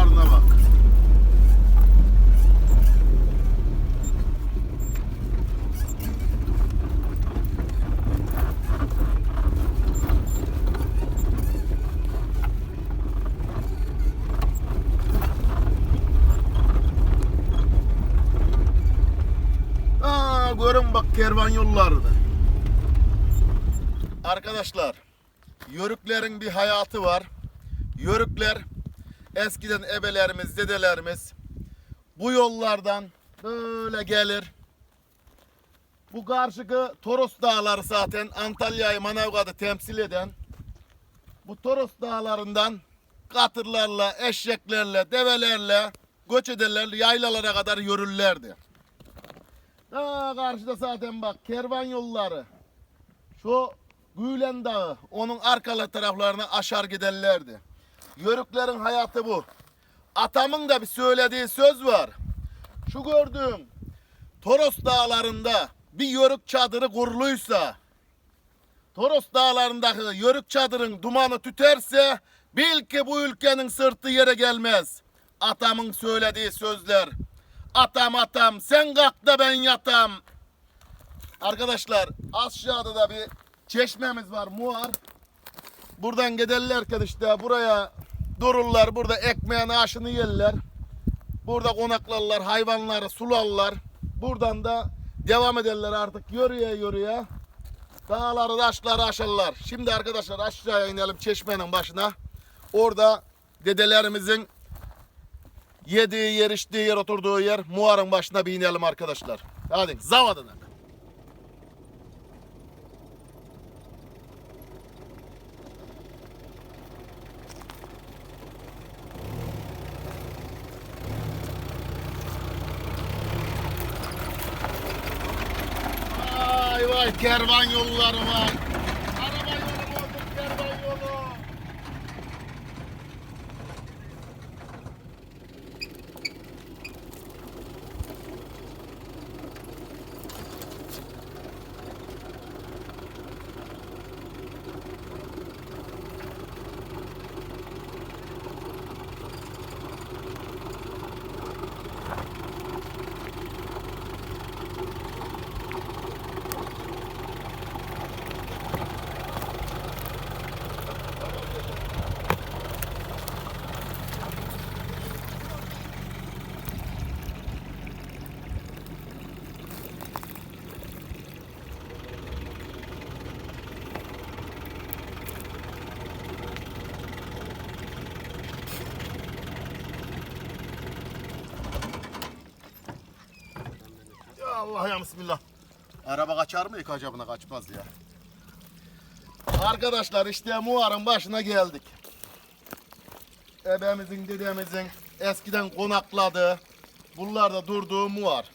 Dağları'na bak. Görün bak kervan yolları da. Arkadaşlar, yörüklerin bir hayatı var. Yörükler eskiden ebelerimiz, dedelerimiz bu yollardan böyle gelir. Bu karşıki Toros Dağları zaten Antalya'yı Manavgat'ı temsil eden bu Toros Dağları'ndan katırlarla, eşeklerle, develerle, göç ederler, yaylalara kadar yürürlerdi. Aa, karşıda zaten bak kervan yolları. Şu Gülen Dağı onun arkalı taraflarına aşar giderlerdi. Yörüklerin hayatı bu. Atamın da bir söylediği söz var. Şu gördüğüm Toros dağlarında bir yörük çadırı kuruluysa Toros dağlarındaki yörük çadırın dumanı tüterse bil ki bu ülkenin sırtı yere gelmez. Atamın söylediği sözler. Atam atam sen kalk da ben yatam. Arkadaşlar aşağıda da bir çeşmemiz var muar. Buradan giderlerken işte buraya dururlar. Burada ekmeğin aşını yerler. Burada konaklarlar, hayvanları sularlar. Buradan da devam ederler artık yürüye yürüye. Dağları taşları aşarlar. Şimdi arkadaşlar aşağıya inelim çeşmenin başına. Orada dedelerimizin yediği yer, içtiği yer, oturduğu yer muarın başına bir inelim arkadaşlar. Hadi zavadına. Vay kervan yolları var. Araba yolu oldu kervan yolu. Ya Allah ya bismillah. Araba kaçar mı ki acaba kaçmaz ya. Arkadaşlar işte muharın başına geldik. Ebemizin dedemizin eskiden konakladığı buralarda durduğu muhar.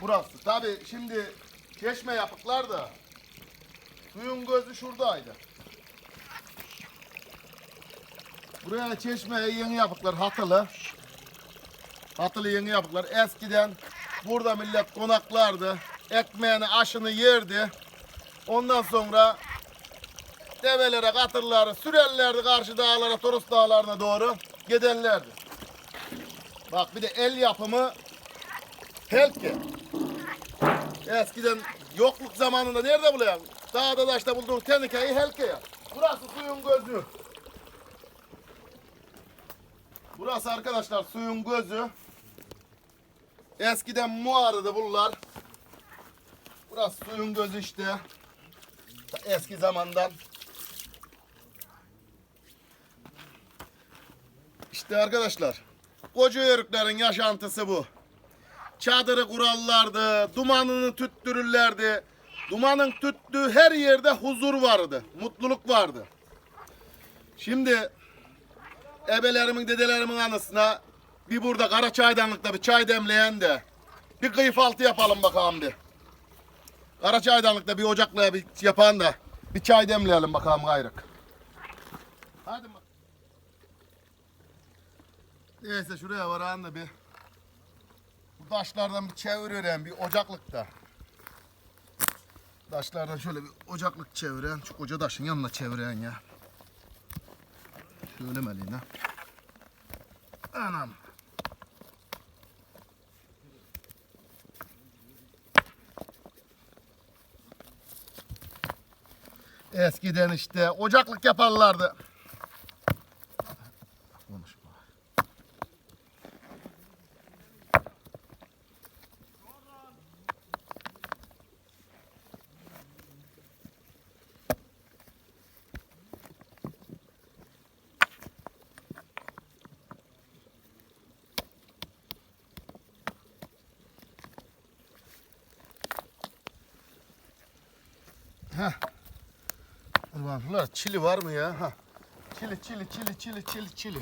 Burası. Tabi şimdi çeşme yapıklar da suyun gözü şuradaydı. Buraya çeşmeye yeni yapıklar hatılı. Hatılı yeni yapıklar. Eskiden burada millet konaklardı. Ekmeğini aşını yerdi. Ondan sonra develere katırları sürerlerdi karşı dağlara, Toros dağlarına doğru giderlerdi. Bak bir de el yapımı helke. Eskiden yokluk zamanında nerede buluyor? Dağda taşta bulduğun tenikeyi helke yap. Burası suyun gözü. Burası arkadaşlar suyun gözü. Eskiden muarıdı bunlar. Burası suyun gözü işte. Eski zamandan. İşte arkadaşlar. Koca yörüklerin yaşantısı bu. Çadırı kurarlardı, dumanını tüttürürlerdi. Dumanın tüttüğü her yerde huzur vardı, mutluluk vardı. Şimdi ebelerimin, dedelerimin anısına Bir burada kara çaydanlıkta bir çay demleyen de bir kıyıf altı yapalım bakalım bir. Kara çaydanlıkta bir ocakla bir yapan da bir çay demleyelim bakalım gayrık. Hadi bak. Neyse şuraya varan da bir bu taşlardan bir çeviriyorum bir ocaklıkta. Taşlardan şöyle bir ocaklık çeviren, şu koca taşın yanına çeviren ya. Şöyle melina. Anam. Eskiden işte ocaklık yaparlardı. Ulan ulan çili var mı ya? Ha. Çili çili çili çili çili. Çili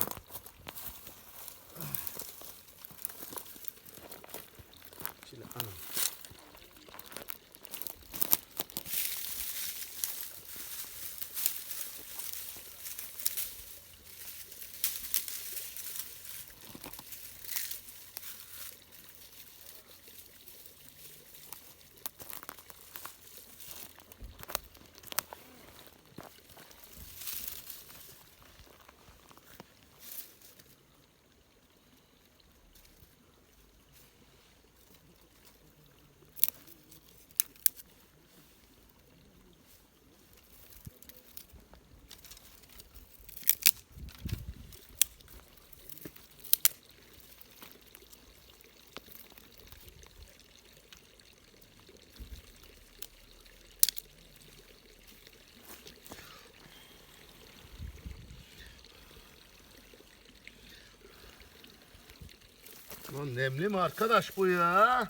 Lan nemli mi arkadaş bu ya?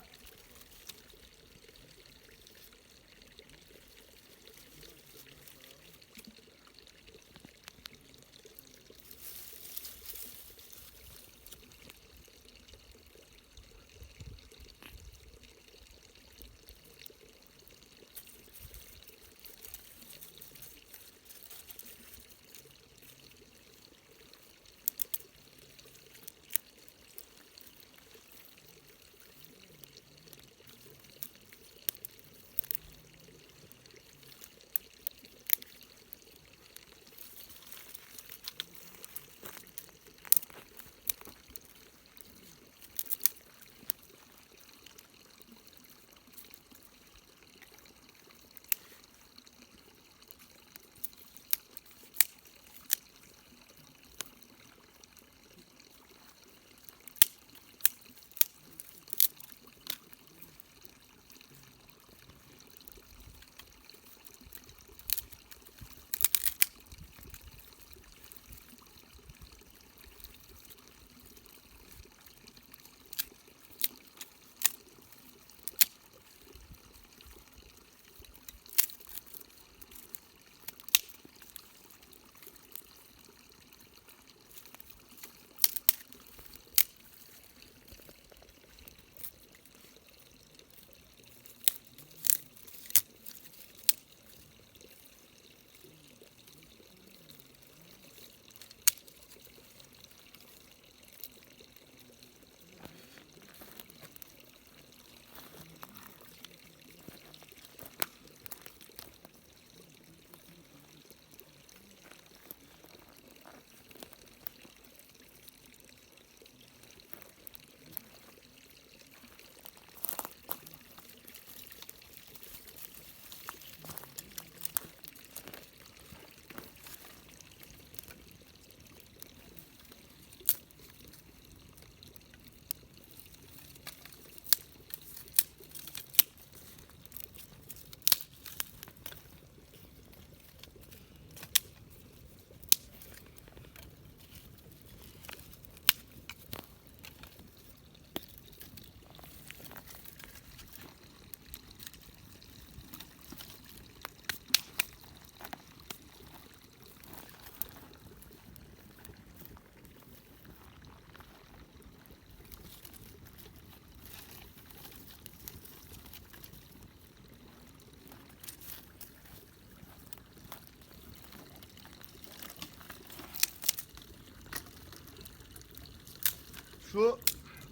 Şu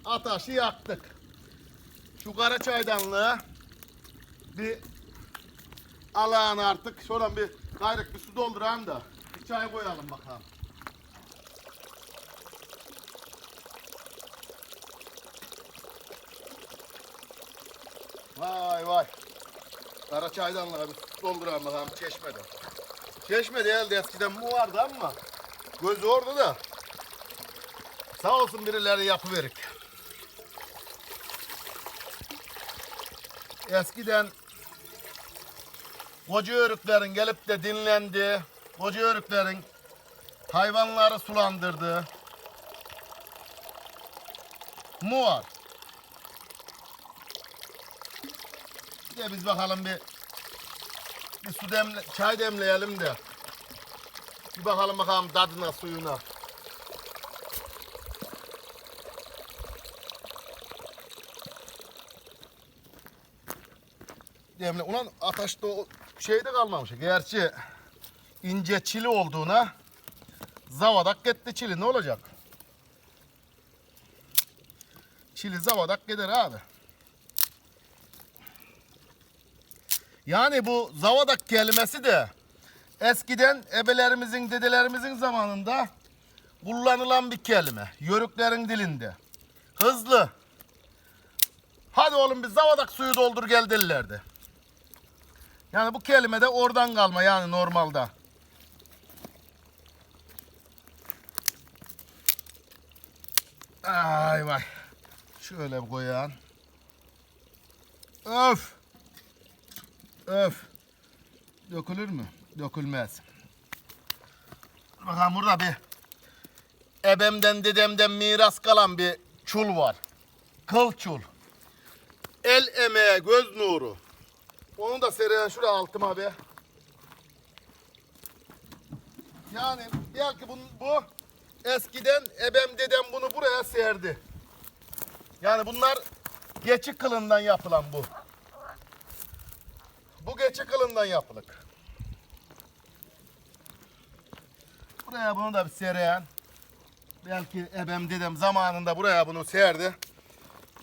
ataşı yaktık. Şu kara çaydanlığı bir alağın artık. Şuradan bir gayrık bir su dolduralım da bir çay koyalım bakalım. Vay vay. Kara çaydanlığa bir su dolduralım bakalım çeşmede. Çeşme değildi eskiden bu vardı ama gözü orada da. Sağ olsun birileri yapıverik. Eskiden koca örüklerin gelip de dinlendi. Koca örüklerin hayvanları sulandırdı. Mu var. Bir de biz bakalım bir bir su demle, çay demleyelim de. Bir bakalım bakalım tadına suyuna. Demle. Ulan ateşte o şeyde kalmamış. Gerçi ince çili olduğuna zavadak gitti çili. Ne olacak? Çili zavadak gider abi. Yani bu zavadak kelimesi de eskiden ebelerimizin, dedelerimizin zamanında kullanılan bir kelime. Yörüklerin dilinde. Hızlı. Hadi oğlum bir zavadak suyu doldur gel derlerdi. Yani bu kelime de oradan kalma yani normalde. Ay vay. Şöyle koyalım. Öf. Öf. Dökülür mü? Dökülmez. Bakalım burada bir ebemden dedemden miras kalan bir çul var. Kıl çul. El emeği, göz nuru. Onu da seren şuraya altıma be. Yani belki bu, bu eskiden ebem dedem bunu buraya serdi. Yani bunlar geçi kılından yapılan bu. Bu geçi kılından yapılık. Buraya bunu da bir seren. Belki ebem dedem zamanında buraya bunu serdi.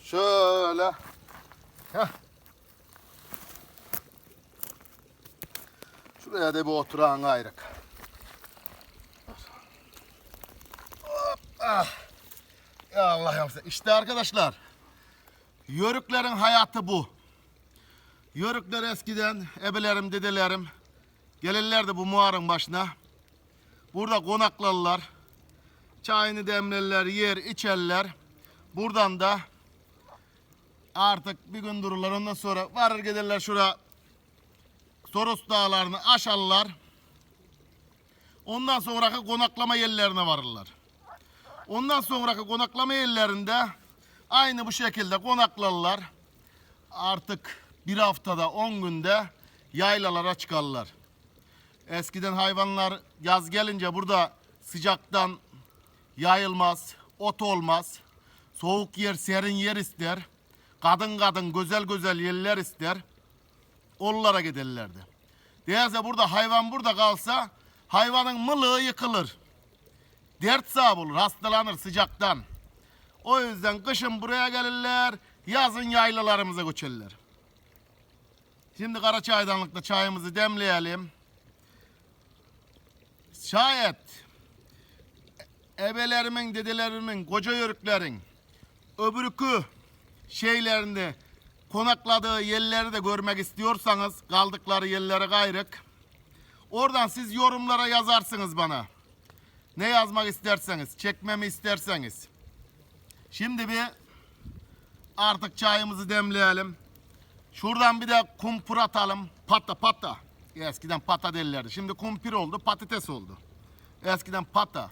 Şöyle. Heh. Şuraya da bir oturağın ayrık. Hop, ah. Ya Allah ya. İşte arkadaşlar. Yörüklerin hayatı bu. Yörükler eskiden ebelerim, dedelerim gelirlerdi bu muharın başına. Burada konaklarlar. Çayını demlerler, yer, içerler. Buradan da artık bir gün dururlar. Ondan sonra varır giderler şura Toros dağlarını aşarlar. Ondan sonraki konaklama yerlerine varırlar. Ondan sonraki konaklama yerlerinde aynı bu şekilde konaklarlar. Artık bir haftada 10 günde yaylalara çıkarlar. Eskiden hayvanlar yaz gelince burada sıcaktan yayılmaz, ot olmaz. Soğuk yer, serin yer ister. Kadın kadın güzel güzel yerler ister. Onlara giderlerdi. Değerse burada hayvan burada kalsa hayvanın mılığı yıkılır. Dert sahip olur, hastalanır sıcaktan. O yüzden kışın buraya gelirler, yazın yaylalarımıza göçerler. Şimdi kara çaydanlıkta çayımızı demleyelim. Şayet ebelerimin, dedelerimin, koca yörüklerin öbürkü şeylerini konakladığı yerleri de görmek istiyorsanız kaldıkları yerlere gayrık. Oradan siz yorumlara yazarsınız bana. Ne yazmak isterseniz, çekmemi isterseniz. Şimdi bir artık çayımızı demleyelim. Şuradan bir de kumpir atalım. Pata pata. Eskiden pata derlerdi. Şimdi kumpir oldu, patates oldu. Eskiden pata.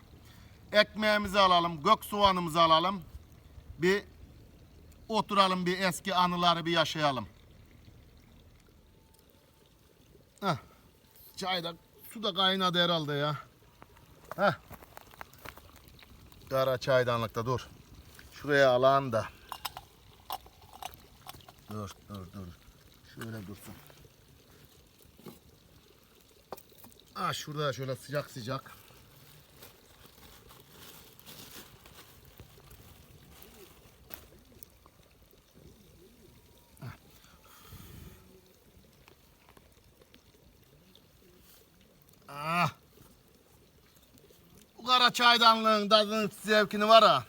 Ekmeğimizi alalım, gök soğanımızı alalım. Bir oturalım bir eski anıları bir yaşayalım. Heh. Çay da su da kaynadı herhalde ya. Heh. Kara çaydanlıkta dur. Şuraya alan da. Dur dur dur. Şöyle dursun. Ah şurada şöyle sıcak sıcak. kara çaydanlığın tadını zevkini var ha.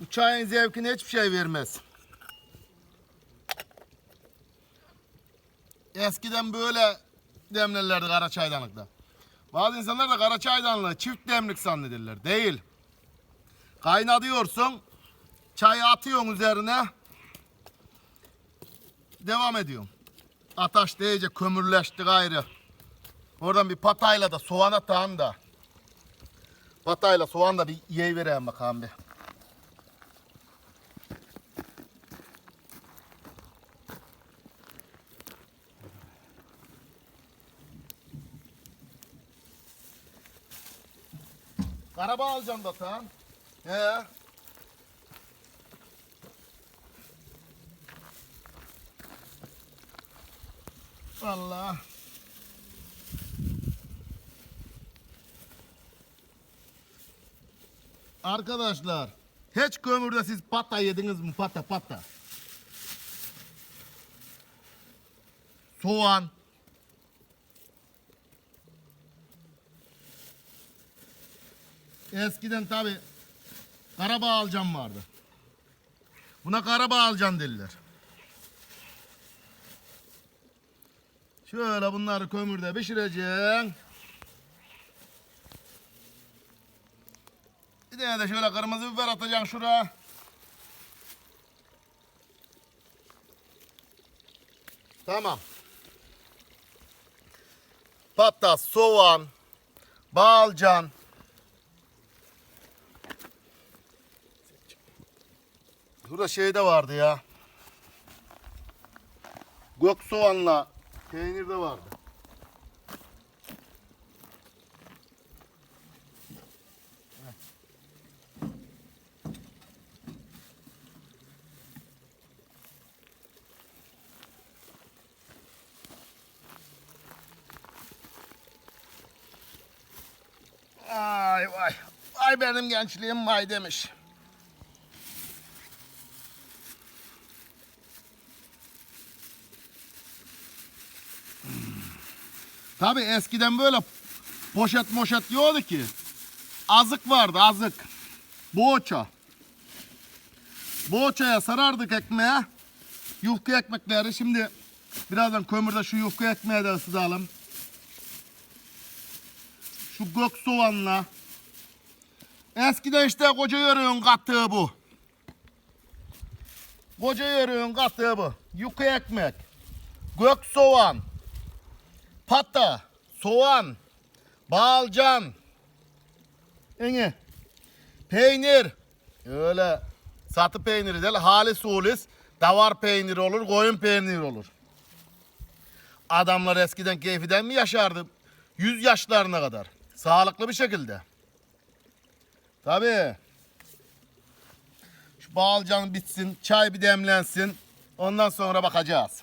Bu çayın zevkini hiçbir şey vermez. Eskiden böyle demlerlerdi kara çaydanlıkta. Bazı insanlar da kara çaydanlığı çift demlik zannederler. Değil. Kaynatıyorsun. Çayı atıyorsun üzerine. Devam ediyorsun. Ataş değince kömürleşti gayrı. Oradan bir patayla da soğan atağım da. Patayla soğan da bir yiyi vereyim bakalım bir. Karabağ alacaksın da tamam. He. Vallahi. Arkadaşlar hiç kömürde siz pata yediniz mi pata pata? Soğan. Eskiden tabi karabağ vardı. Buna karabağ alacaksın dediler. Şöyle bunları kömürde pişireceksin. Tane de şöyle kırmızı biber atacaksın şuraya. Tamam. Patates, soğan, balcan. Şurada şey de vardı ya. Gök soğanla peynir de vardı. Ay vay. Ay benim gençliğim vay demiş. Tabi eskiden böyle poşet moşet yoktu ki. Azık vardı azık. Boğaça. Boğaçaya sarardık ekmeğe. Yufka ekmekleri. Şimdi birazdan kömürde şu yufka ekmeği de ısıtalım. Şu gök soğanla. Eskiden işte koca yörüğün kattığı bu. Koca yörüğün kattığı bu. Yufka ekmek. Gök soğan. Pata. Soğan. Balcan. Enge. Peynir. Öyle satı peyniri değil. Halis hulis. Davar peyniri olur. Koyun peyniri olur. Adamlar eskiden keyfiden mi yaşardı? Yüz yaşlarına kadar. Sağlıklı bir şekilde. Tabii. Şu balcan bitsin, çay bir demlensin. Ondan sonra bakacağız.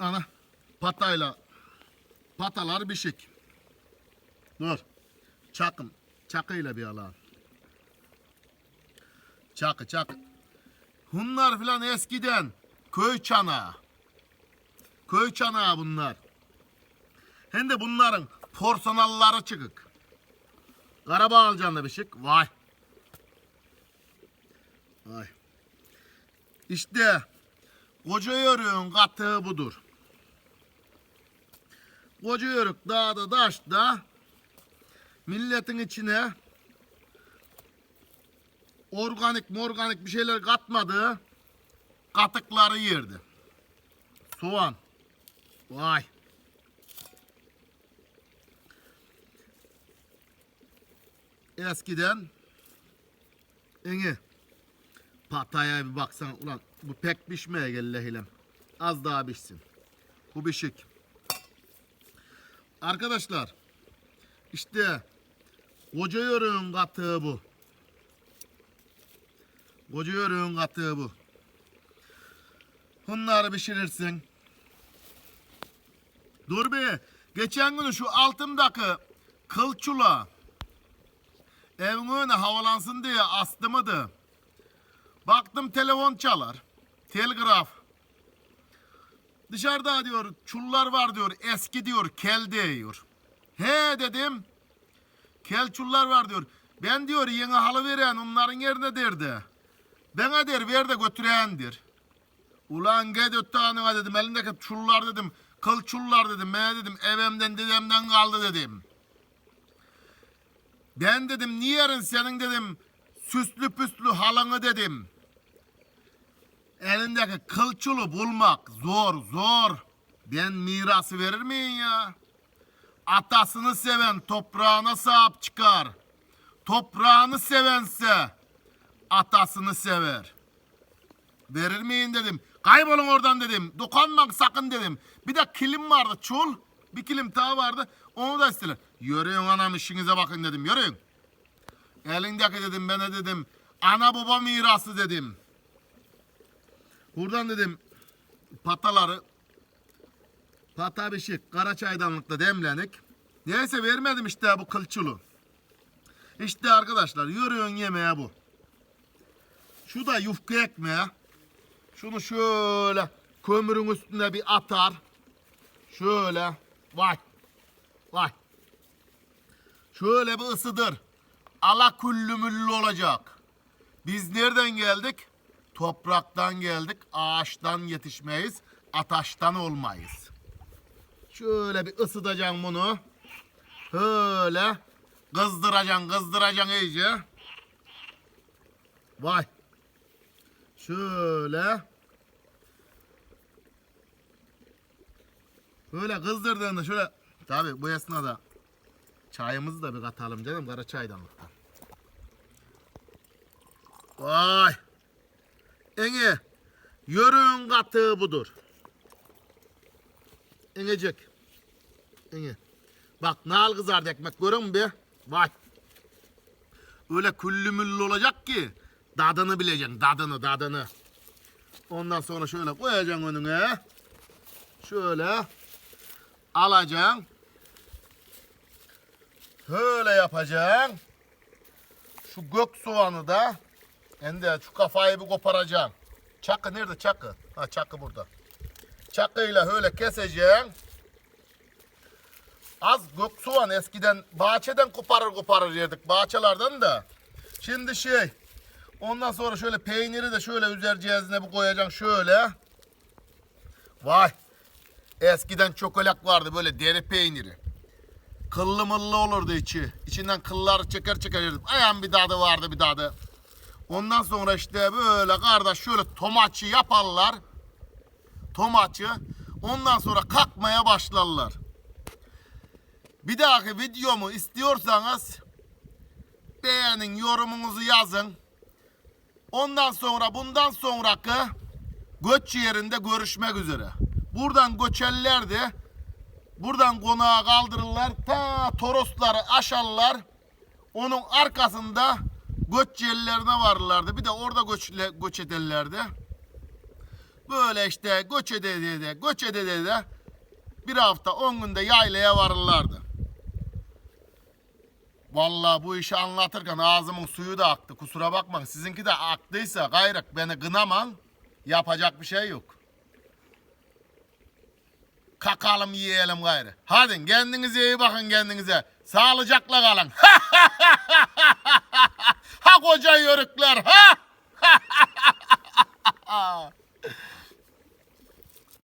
Ana patayla patalar bişik. Dur. Çakım. Çakıyla bir alalım. Çakı çakı. Bunlar filan eskiden köy çanağı. Köy çanağı bunlar. Hem de bunların porsiyonalları çıkık. Karabağ alacaksın da bir şık. Vay. Vay. İşte koca yörüğün katığı budur. Koca yörük dağda daşta milletin içine organik morganik bir şeyler katmadığı katıkları yerdi. Soğan. Vay. Eskiden Enge Pataya bir baksan ulan bu pek pişmeye gel lehilem. Az daha pişsin. Bu pişik. Arkadaşlar işte koca yörüğün katığı bu. Koca yörüğün katığı bu. Bunları pişirirsin. Dur bir. Geçen gün şu altımdaki kılçula evin önüne havalansın diye astımıdı. Baktım telefon çalar. Telgraf. Dışarıda diyor çullar var diyor. Eski diyor kel diyor. He dedim. Kel çullar var diyor. Ben diyor yeni halı veren onların yerine derdi. Bana der ver de götürendir. Ulan gel öttanına dedim elindeki çullar dedim. Kıl çullar dedim. Ben dedim evimden dedemden kaldı dedim. Ben dedim niye yarın senin dedim süslü püslü halını dedim. Elindeki kılçulu bulmak zor zor. Ben mirası verir miyim ya? Atasını seven toprağına sahip çıkar. Toprağını sevense atasını sever. Verir miyim dedim. Kaybolun oradan dedim. Dokunmak sakın dedim. Bir de kilim vardı çul. Bir kilim daha vardı. Onu da istediler. Yürüyün anam işinize bakın dedim. Yürüyün. Elindeki dedim bana dedim. Ana baba mirası dedim. Buradan dedim pataları pata bişik kara çaydanlıkta demlenik. Neyse vermedim işte bu kılçulu. İşte arkadaşlar yürüyün yemeğe bu. Şu da yufka ekmeği. Şunu şöyle kömürün üstüne bir atar. Şöyle. Vay. Vay. Şöyle bir ısıdır. Ala küllü müllü olacak. Biz nereden geldik? Topraktan geldik. Ağaçtan yetişmeyiz. Ataştan olmayız. Şöyle bir ısıtacaksın bunu. Böyle. Kızdıracaksın, kızdıracaksın iyice. Vay. Şöyle. Böyle kızdırdığında şöyle. Tabi bu esnada çayımızı da bir katalım canım kara çaydanlıktan. Vay. Enge. Yörüğün katığı budur. Engecek. Enge. Bak nal kızardı ekmek görüyor musun be? Vay. Öyle küllü müllü olacak ki dadını bileceksin. Dadını dadını. Ondan sonra şöyle koyacaksın önüne. Şöyle alacaksın. Böyle yapacaksın. Şu gök soğanı da hem de şu kafayı bir koparacaksın. Çakı nerede çakı? Ha çakı burada. Çakıyla öyle keseceksin. Az gök soğan eskiden bahçeden koparır koparır yerdik bahçelerden de. Şimdi şey ondan sonra şöyle peyniri de şöyle üzerceğizine bir koyacaksın şöyle. Vay. Eskiden çokolak vardı böyle deri peyniri. Kıllı mıllı olurdu içi. İçinden kıllar çeker çeker yerdik. Ayağın bir tadı vardı bir tadı. Ondan sonra işte böyle kardeş şöyle tomaçı yaparlar. Tomaçı. Ondan sonra kalkmaya başlarlar. Bir dahaki videomu istiyorsanız beğenin, yorumunuzu yazın. Ondan sonra bundan sonraki göç yerinde görüşmek üzere. Buradan göçerler de buradan konağa kaldırırlar. Ta Torosları aşarlar. Onun arkasında göç yerlerine varırlardı. Bir de orada göçle, göç ederlerdi. Böyle işte göç ede de göç ede de bir hafta on günde yaylaya varırlardı. Vallahi bu işi anlatırken ağzımın suyu da aktı. Kusura bakmayın. Sizinki de aktıysa gayrık beni kınaman. Yapacak bir şey yok. Kakalım yiyelim gayrı. Hadi kendinize iyi bakın kendinize. Sağlıcakla kalın. ha koca yörükler ha.